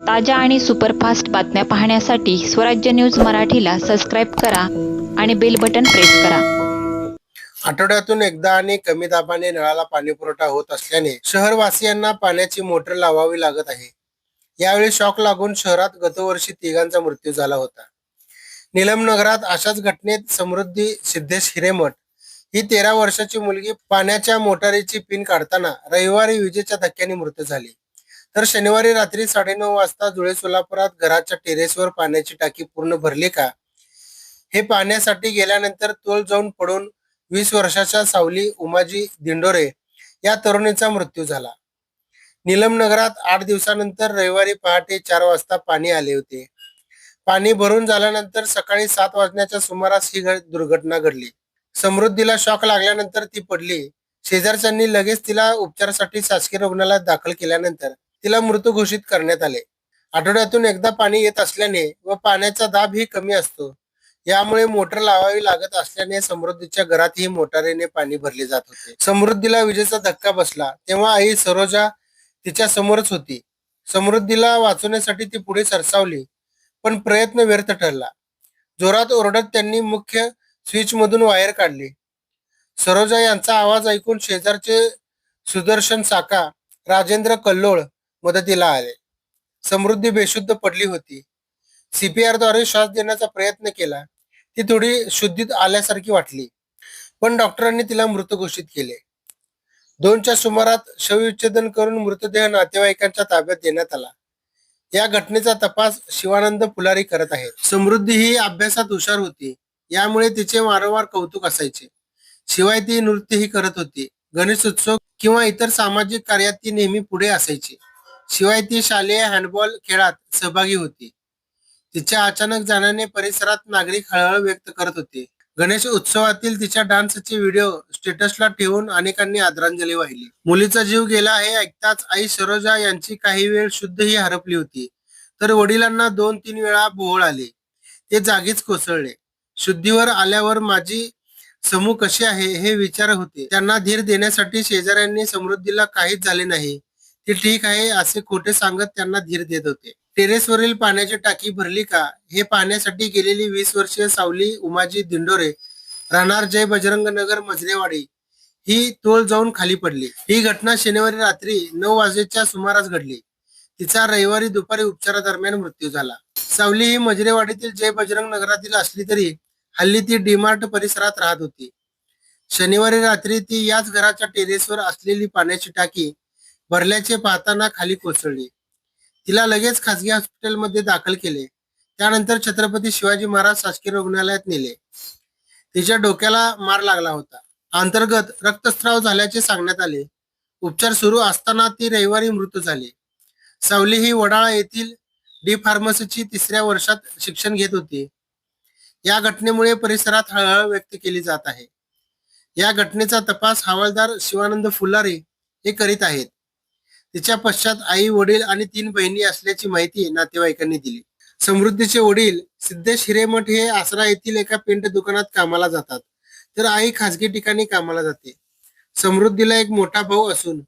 ताज्या आणि सुपरफास्ट बातम्या पाहण्यासाठी स्वराज्य न्यूज मराठीला सबस्क्राईब करा आणि बेल बटन प्रेस करा. आठवड्यातून एकदा आणि कमी दाबाने नळाला पाणी पुरवठा होत असल्याने शहरवासियांना पाण्याची मोटर लावावी लागत आहे. यावेळी शॉक लागून शहरात गतवर्षी तिघांचा मृत्यू झाला होता. निलम नगरात अशाच घटनेत समृद्धी सिद्धेश हिरेमठ ही तेरा वर्षाची मुलगी पाण्याच्या मोटारीची पिन काढताना रविवारी विजेच्या धक्क्याने मृत्यू झाली. तर शनिवारी रात्री साडेनऊ वाजता धुळे सोलापुरात घराच्या टेरेसवर पाण्याची टाकी पूर्ण भरली का? हे पाहण्यासाठी गेल्यानंतर तोल जाऊन पडून वीस वर्षाच्या सावली उमाजी दिंडोरे या तरुणीचा मृत्यू झाला. निलम नगरात आठ दिवसानंतर रविवारी पहाटे चार वाजता पाणी आले होते. पाणी भरून झाल्यानंतर सकाळी सात वाजण्याच्या सुमारास ही दुर्घटना घडली. समृद्धीला शॉक लागल्यानंतर ती पडली. शेजारच्यांनी लगेच तिला उपचारासाठी शासकीय रुग्णालयात दाखल केल्यानंतर तिला मृत घोषित करण्यात आले. आठवड्यातून एकदा पाणी येत असल्याने व पाण्याचा दाब ही कमी असतो. यामुळे मोटर लावावी लागत असल्याने समृद्धीच्या घरातही मोटारीने पाणी भरले जात होते. समृद्धीला विजेचा धक्का बसला. तेव्हा आई सरोजा तिच्या समोरच होती. समृद्धीला वाचवण्यासाठी ती पुढे सरसावली पण प्रयत्न व्यर्थ ठरला. जोरात ओरडत त्यांनी मुख्य स्विच मधून वायर काढली. सरोजा यांचा आवाज ऐकून शेजारचे सुदर्शन साका राजेंद्र कल्लोळ मदतीला आले. समृद्धी बेशुद्ध पडली होती. सीपीआरद्वारे श्वास देण्याचा प्रयत्न केला. ती थोडी शुद्धीत आल्यासारखी वाटली. पण डॉक्टरांनी तिला मृत घोषित केले. दोनच्या सुमारात शवविच्छेदन करून मृतदेह नातेवाईकांच्या ताब्यात देण्यात आला. या घटनेचा तपास शिवानंद फुलारी करत आहेत. समृद्धी ही अभ्यासात हुशार होती. यामुळे तिचे वारंवार कौतुक असायचे. शिवाय ती नृत्यही करत होती. गणेश उत्सव किंवा इतर सामाजिक कार्यात ती नेहमी पुढे असायची. शिवाय ती शालेय हँडबॉल खेळात सहभागी होती. तिच्या अचानक जाण्याने परिसरात नागरिक हळहळ व्यक्त करत होते. गणेश उत्सवातील तिच्या डान्सचे व्हिडिओ स्टेटसला ठेवून अनेकांनी आदरांजली वाहिली. मुलीचा जीव गेला हे ऐकताच आई सरोजा यांची काही वेळ शुद्ध ही हरपली होती. तर वडिलांना दोन तीन वेळा बोहळ आले. ते जागीच कोसळले. शुद्धीवर आल्यावर माझी समूह कशी आहे हे विचार होते. त्यांना धीर देण्यासाठी शेजाऱ्यांनी समृद्धीला काहीच झाले नाही. ती ठीक आहे असे खोटे सांगत त्यांना धीर देत होते. टेरेसवरील पाण्याची टाकी भरली का? हे पाहण्यासाठी गेलेली वीस वर्षीय सावली उमाजी दिंडोरे राहणार जय बजरंग नगर मजरेवाडी ही तोल जाऊन खाली पडली. ही घटना शनिवारी रात्री नऊ वाजेच्या सुमारास घडली. तिचा रविवारी दुपारी उपचारादरम्यान मृत्यू झाला. सावली ही मजरेवाडीतील जय बजरंग नगरातील असली तरी हल्ली ती डीमार्ट परिसरात राहत होती. शनिवारी रात्री ती याच घराच्या टेरेसवर असलेली पाण्याची टाकी भरल्याचे पाहताना खाली कोसळली. तिला लगेच खासगी हॉस्पिटलमध्ये दाखल केले. त्यानंतर छत्रपती शिवाजी महाराज शासकीय रुग्णालयात नेले. तिच्या डोक्याला मार लागला होता. अंतर्गत रक्तस्राव झाल्याचे सांगण्यात आले. उपचार सुरू असताना ती रविवारी मृत झाली. सावली ही वडाळा येथील डी फार्मसीची तिसऱ्या वर्षात शिक्षण घेत होती. या घटनेमुळे परिसरात हळहळ व्यक्त केली जात आहे. या घटनेचा तपास हवालदार शिवानंद फुलारी हे करीत आहेत. तिच्या पश्चात आई वडील आणि तीन बहिणी असल्याची माहिती नातेवाईकांनी दिली. समृद्धीचे वडील सिद्धेश हिरेमठ हे आसरा येथील एका पेंट दुकानात कामाला जातात. तर आई खासगी ठिकाणी कामाला जाते. समृद्धीला एक मोठा भाऊ असून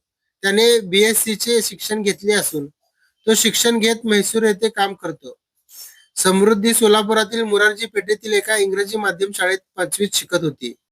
त्याने बीएससी चे शिक्षण घेतले असून तो शिक्षण घेत म्हैसूर येथे काम करतो. समृद्धी सोलापुरातील मुरारजी पेठेतील एका इंग्रजी माध्यम शाळेत पाचवीत शिकत होती.